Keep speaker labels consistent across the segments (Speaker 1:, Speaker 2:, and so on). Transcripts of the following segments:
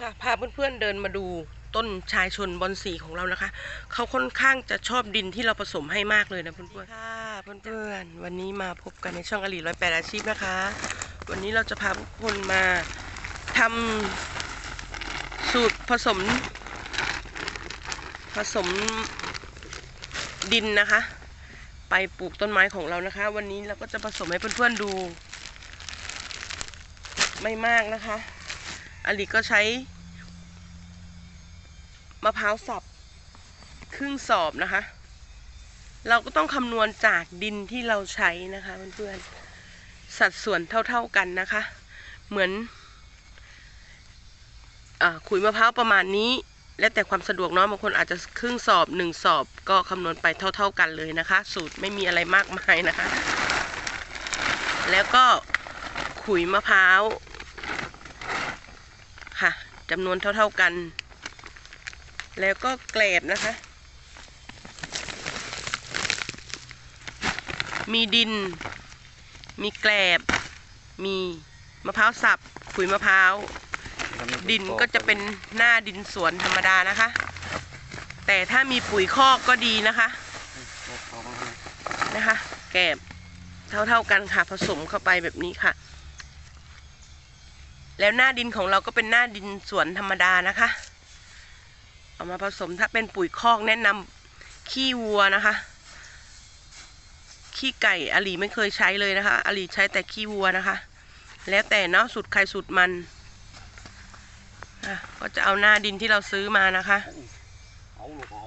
Speaker 1: ค่ะพาเพื่อนๆเดินมาดูต้นชายชนบอนสีของเรานะคะ เขาค่อนข้างจะชอบดินที่เราผสมให้มากเลยนะเพื่อนๆค่ะเพื่อนๆวันนี้มาพบกันในช่องอลีร้อยแปดอาชีพนะคะ วันนี้เราจะพาทุกคนมาทำสูตรผสม ผสมดินนะคะ ไปปลูกต้นไม้ของเรานะคะ วันนี้เราก็จะผสมให้เพื่อนๆดู ไม่มากนะคะ อลีก็ใช้มะพร้าวสับครึ่งสอบนะคะ เราก็ต้องคำนวณจากดินที่เราใช้นะคะเพื่อนๆสัดส่วนเท่าๆกันนะคะ เหมือนอขุยมะพร้าวประมาณนี้ และแต่ความสะดวกเนาะบางคนอาจจะครึ่งสอบหนึ่งสอบ ก็คำนวณไปเท่า ๆกันเลยนะคะ สูตรไม่มีอะไรมากมายนะคะ แล้วก็ขุยมะพร้าว จำนวนเท่า ๆกัน แล้วก็แกลบนะคะ มีดิน มีแกลบ มีมะพร้าวสับขุยมะพร้าว ดินก็จะเป็นหน้าดินสวนธรรมดานะคะ แต่ถ้ามีปุ๋ยคอกก็ดีนะคะนะคะ แกลบเท่าๆกันค่ะ ผสมเข้าไปแบบนี้ค่ะ แล้วหน้าดินของเราก็เป็นหน้าดินสวนธรรมดานะคะ เอามาผสมถ้าเป็นปุ๋ยคอกแนะนำขี้วัวนะคะ ขี้ไก่อลีไม่เคยใช้เลยนะคะอลีใช้แต่ขี้วัวนะคะ แล้วแต่เนาะสูตรใครสูตรมันอะก็จะเอาหน้าดินที่เราซื้อมานะคะ
Speaker 2: เอาลูกเอา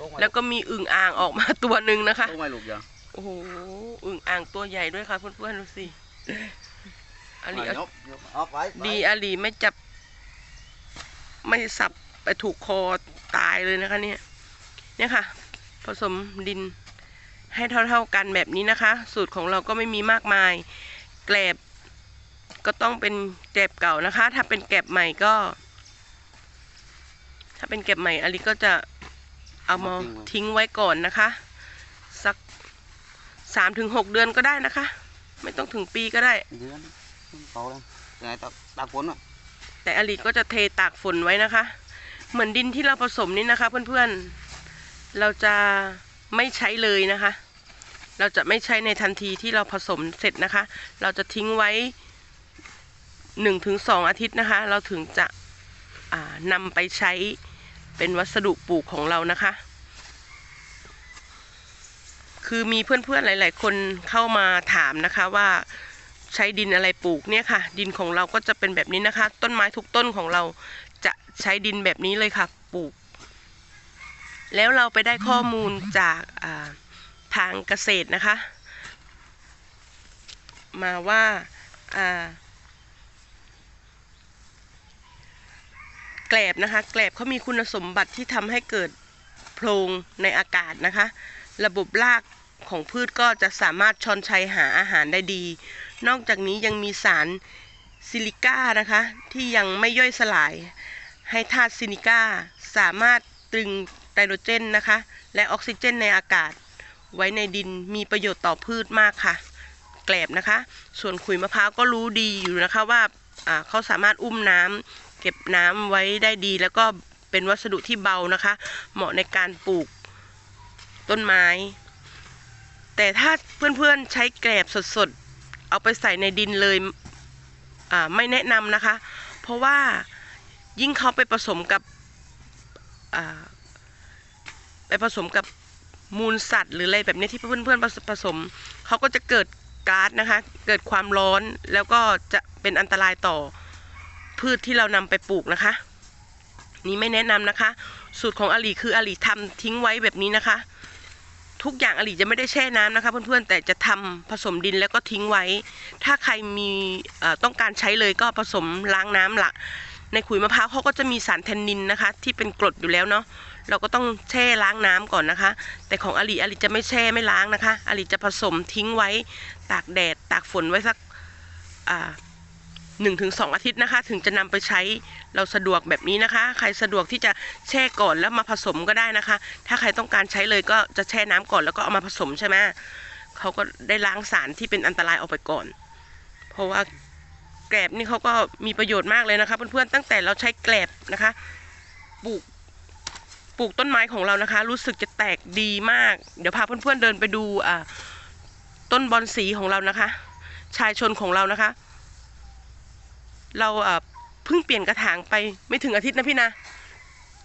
Speaker 2: ต้ม
Speaker 1: แล้วก็มีอึ่งอ่างออกมาตัวหนึ่งนะคะ
Speaker 2: ต้มไว้ลูกอย่า
Speaker 1: โอ้โห อึ่งอ่างตัวใหญ่ด้วยค่ะเพื่อนๆดูสิ อลีเอา
Speaker 2: ยกยกเอาไปไป
Speaker 1: ดีอาลีไม่จับ ไม่สับไปถูกคอตายเลยนะคะเนี่ยเนี่ยค่ะ ผสมดินให้เท่า ๆกันแบบนี้นะคะ สูตรของเราก็ไม่มีมากมาย แกลบ ก็ต้องเป็นแกลบเก่านะคะ ถ้าเป็นแกลบใหม่ก็ ถ้าเป็นแกลบใหม่อาลีก็จะเอามาทิ้งไว้ก่อนนะคะ สักสามถึงหกเดือนก็ได้นะคะ ไม่ต้องถึงปีก็ได้
Speaker 2: เดือน โตแล้วยังไงตากตากฝนอะ
Speaker 1: แต่อลีก็จะเทตากฝนไว้นะคะ เหมือนดินที่เราผสมนี่นะคะ เพื่อนๆ เราจะไม่ใช้เลยนะคะ เราจะไม่ใช้ในทันทีที่เราผสมเสร็จนะคะ เราจะทิ้งไว้หนึ่งถึงสองอาทิตย์นะคะ เราถึงจะอ่านำไปใช้เป็นวัสดุปลูกของเรานะคะ คือมีเพื่อนๆหลาย ๆ คนเข้ามาถามนะคะว่า ใช้ดินอะไรปลูกเนี่ยค่ะ ดินของเราก็จะเป็นแบบนี้นะคะ ต้นไม้ทุกต้นของเราจะใช้ดินแบบนี้เลยค่ะ ปลูก แล้วเราไปได้ข้อมูลจากาทางเกษตรนะคะ มาว่าอ่าแกลบนะคะแกลบเขามีคุณสมบัติที่ทำให้เกิดโพรงในอากาศนะคะ ระบบรากของพืชก็จะสามารถชอนชัยหาอาหารได้ดี นอกจากนี้ยังมีสารซิลิก้านะคะ ที่ยังไม่ย่อยสลาย ให้ธาตุซิลิก้า สามารถตรึงไนโตรเจนนะคะ และออกซิเจนในอากาศ ไว้ในดินมีประโยชน์ต่อพืชมากค่ะ แกลบนะคะ ส่วนขุยมะพร้าวก็รู้ดีอยู่นะคะว่าเขาสามารถอุ้มน้ำเก็บน้ำไว้ได้ดี แล้วก็เป็นวัสดุที่เบานะคะ เหมาะในการปลูกต้นไม้ แต่ถ้าเพื่อนๆใช้แกลบสดๆ เอาไปใส่ในดินเลยไม่แนะนำนะคะ เพราะว่ายิ่งเขาไปผสมกับไปผสมกับมูลสัตว์หรืออะไรแบบนี้ที่เพื่อนๆผสมเขาก็จะเกิดก๊าซนะคะ เกิดความร้อนแล้วก็จะเป็นอันตรายต่อพืชที่เรานำไปปลูกนะคะ นี่ไม่แนะนำนะคะ สูตรของอาลีคืออาลีทำทิ้งไว้แบบนี้นะคะ ทุกอย่างอลีจะไม่ได้แช่น้ำนะคะ เพื่อนๆแต่จะทำผสมดินแล้วก็ทิ้งไว้ ถ้าใครมีต้องการใช้เลยก็ผสมล้างน้ำละในขุยมะพร้าวเขาก็จะมีสารแทนนินนะคะ ที่เป็นกรดอยู่แล้วเนาะเราก็ต้องแช่ล้างน้ำก่อนนะคะ แต่ของอลีอลีจะไม่แช่ไม่ล้างนะคะอลีจะผสมทิ้งไว้ตากแดดตากฝนไว้สักอ่า หนึ่งถึงสองอาทิตย์นะคะ ถึงจะนำไปใช้เราสะดวกแบบนี้นะคะ ใครสะดวกที่จะแช่ก่อนแล้วมาผสมก็ได้นะคะ ถ้าใครต้องการใช้เลยก็จะแช่น้ำก่อนแล้วก็เอามาผสมใช่ไหมเขาก็ได้ล้างสารที่เป็นอันตรายออกไปก่อน เพราะว่าแกลบนี่เขาก็มีประโยชน์มากเลยนะคะเพื่อนๆตั้งแต่เราใช้แกลบนะคะปลูกปลูกต้นไม้ของเรานะคะ รู้สึกจะแตกดีมาก เดี๋ยวพาเพื่อนๆเดินไปดูอ่าต้นบอนสีของเรานะคะ ชายชนของเรานะคะ เราเพิ่งเปลี่ยนกระถางไปไม่ถึงอาทิตย์นะพี่นะ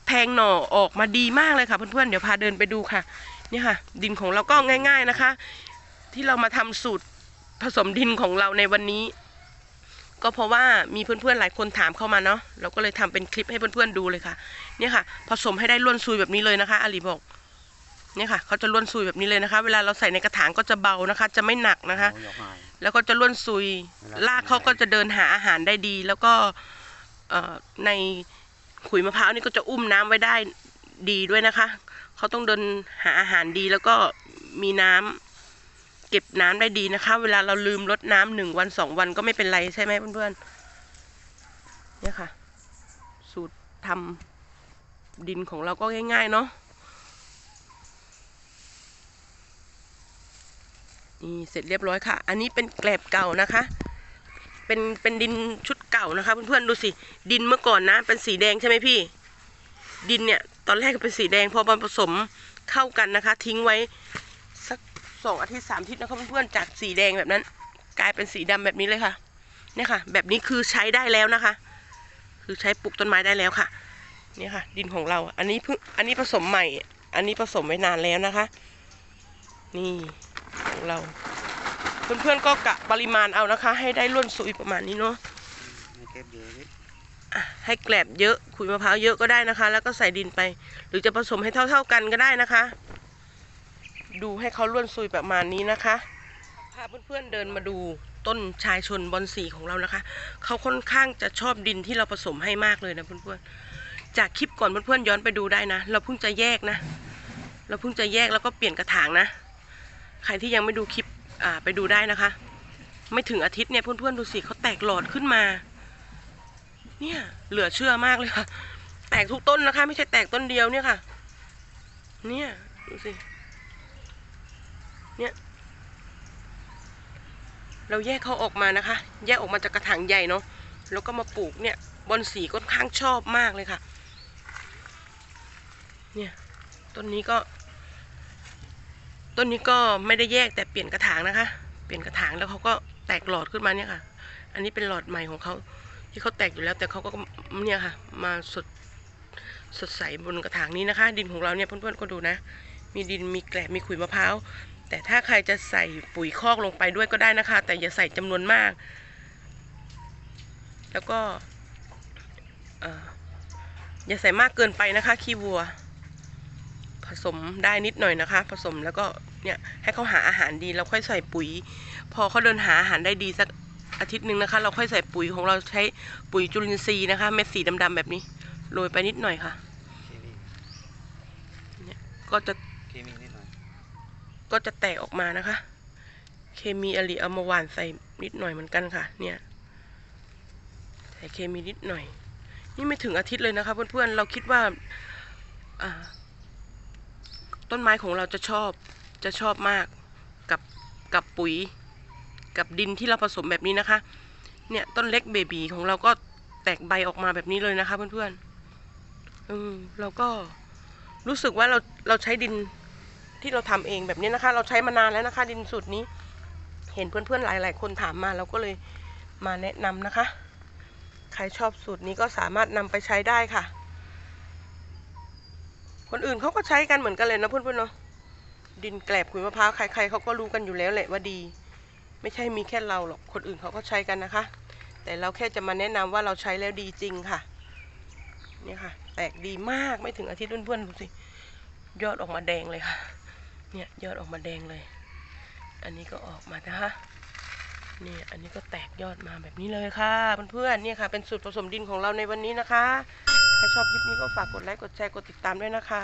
Speaker 1: แทงหน่อออกมาดีมากเลยค่ะ เพื่อนๆเดี๋ยวพาเดินไปดูค่ะนี่ค่ะ ดินของเราก็ง่าย ๆนะคะ ที่เรามาทำสูตรผสมดินของเราในวันนี้ ก็เพราะว่ามีเพื่อนๆหลายคนถามเข้ามาเนาะเราก็เลยทำเป็นคลิปให้เพื่อนๆดูเลยค่ะ เนี่ยค่ะ ผสมให้ได้ล้วนซุยแบบนี้เลยนะคะอาลีบอก เนี่ยค่ะเขาจะล้วนซุยแบบนี้เลยนะคะ เวลาเราใส่ในกระถางก็จะเบานะคะ จะไม่หนักนะคะ
Speaker 2: เอายกหาย
Speaker 1: แล้วก็จะล้วนซุยรากเขาก็จะเดินหาอาหารได้ดี แล้วก็เอ่อในขุยมะพร้าวนี่ก็จะอุ้มน้ำไว้ได้ดีด้วยนะคะเขาต้องเดินหาอาหารดีแล้วก็มีน้ำเก็บน้ำได้ดีนะคะ เวลาเราลืมลดน้ำหนึ่งวันสองวันก็ไม่เป็นไรใช่ไหมเพื่อนๆเนี่ยค่ะ สูตรทำดินของเราก็ง่าย ๆ เนาะ นี่เสร็จเรียบร้อยค่ะ อันนี้เป็นแกลบเก่านะคะ เป็นเป็นดินชุดเก่านะคะเพื่อนๆดูสิ ดินเมื่อก่อนนะ เป็นสีแดงใช่ไหมพี่ ดินเนี่ย ตอนแรกก็เป็นสีแดงพอมาผสมเข้ากันนะคะ ทิ้งไว้สักสองอาทิตย์สามอาทิตย์นะคะเพื่อนๆจากสีแดงแบบนั้น กลายเป็นสีดำแบบนี้เลยค่ะเนี่ยค่ะ แบบนี้คือใช้ได้แล้วนะคะ คือใช้ปลูกต้นไม้ได้แล้วค่ะเนี่ยค่ะ ดินของเรา อันนี้เพิ่งอันนี้ผสมใหม่ อันนี้ผสมไว้นานแล้วนะคะ นี่ ของเรา เพื่อนๆก็กะปริมาณเอานะคะ ให้ได้ล้วนซุยประมาณนี้เนาะ
Speaker 2: ไม่เก็บเยอะนิด
Speaker 1: อะให้แกลบเยอะขุยมะพร้าวเยอะก็ได้นะคะ แล้วก็ใส่ดินไป หรือจะผสมให้เท่า ๆกันก็ได้นะคะ ดูให้เขาล้วนซุยประมาณนี้นะคะพาเพื่อนๆเดินมาดูต้นชายชนบอนสีของเรานะคะ เขาค่อนข้างจะชอบดินที่เราผสมให้มากเลยนะเพื่อนๆ จากคลิปก่อนเพื่อนๆย้อนไปดูได้นะ เราเพิ่งจะแยกนะ เราเพิ่งจะแยกแล้วก็เปลี่ยนกระถางนะ ใครที่ยังไม่ดูคลิปอ่าไปดูได้นะคะ ไม่ถึงอาทิตย์เนี่ยเพื่อนๆดูสิเขาแตกหลอดขึ้นมา เนี่ยเหลือเชื่อมากเลยค่ะ แตกทุกต้นนะคะ ไม่ใช่แตกต้นเดียวเนี่ยค่ะ เนี่ยดูสิ เนี่ย เราแยกเขาออกมานะคะ แยกออกมาจากกระถางใหญ่เนาะแล้วก็มาปลูกเนี่ยบอนสีค่อนข้างชอบมากเลยค่ะ เนี่ยต้นนี้ก็ ต้นนี้ก็ไม่ได้แยกแต่เปลี่ยนกระถางนะคะ เปลี่ยนกระถางแล้วเขาก็แตกหลอดขึ้นมาเนี่ยค่ะ อันนี้เป็นหลอดใหม่ของเขาที่เขาแตกอยู่แล้ว แต่เขาก็เนี่ยค่ะ มาสดสดใสบนกระถางนี้นะคะ ดินของเราเนี่ยเพื่อนๆก็ดูนะ มีดินมีแกลบมีขุยมะพร้าวแต่ถ้าใครจะใส่ปุ๋ยคอกลงไปด้วยก็ได้นะคะ แต่อย่าใส่จำนวนมาก แล้วก็เอ่ออย่าใส่มากเกินไปนะคะ ขี้วัว ผสมได้นิดหน่อยนะคะ ผสมแล้วก็เนี่ยให้เขาหาอาหารดีแล้วค่อยใส่ปุ๋ย พอเขาเดินหาอาหารได้ดีสักอาทิตย์หนึ่งนะคะ เราค่อยใส่ปุ๋ยของเราใช้ปุ๋ยจุลินทรีย์นะคะเม็ดสีดำๆแบบนี้โรยไปนิดหน่อยค่ะ
Speaker 2: เคมี
Speaker 1: ก็จะ
Speaker 2: เคมีนิดหน่อย
Speaker 1: ก็จะแตกออกมานะคะ เคมีอลีเอามาหว่านใส่นิดหน่อยเหมือนกันค่ะ เนี่ยใส่เคมีนิดหน่อย นี่ไม่ถึงอาทิตย์เลยนะคะเพื่อนๆเราคิดว่าอ่า ต้นไม้ของเราจะชอบจะชอบมากกับกับปุ๋ย กับดินที่เราผสมแบบนี้นะคะ เนี่ยต้นเล็กเบบีของเราก็แตกใบออกมาแบบนี้เลยนะคะเพื่อนๆอืมเราก็รู้สึกว่าเราเราใช้ดินที่เราทำเองแบบนี้นะคะ เราใช้มานานแล้วนะคะ ดินสูตรนี้ เห็นเพื่อนๆหลาย ๆ คนถามมาเราก็เลยมาแนะนำนะคะ ใครชอบสูตรนี้ก็สามารถนำไปใช้ได้ค่ะ คนอื่นเขาก็ใช้กันเหมือนกันเลยนะเพื่อนๆเนาะดินแกลบขุยมะพร้าวใครๆเขาก็รู้กันอยู่แล้วแหละว่าดี ไม่ใช่มีแค่เราหรอกคนอื่นเขาก็ใช้กันนะคะ แต่เราแค่จะมาแนะนำว่าเราใช้แล้วดีจริงค่ะนี่ค่ะ แตกดีมากไม่ถึงอาทิตย์เพื่อนๆดูสิยอดออกมาแดงเลยค่ะเนี่ยยอดออกมาแดงเลย อันนี้ก็ออกมานะคะเนี่ยอันนี้ก็แตกยอดมาแบบนี้เลยค่ะเพื่อนๆเนี่ยค่ะ เป็นสูตรผสมดินของเราในวันนี้นะคะาชอบคลิปนี้ก็ฝากกดไลค์ กดแชร์ กดติดตามด้วยนะคะ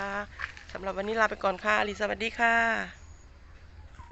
Speaker 1: สำหรับวันนี้ลาไปก่อนค่ะลีสวัสดีค่ะ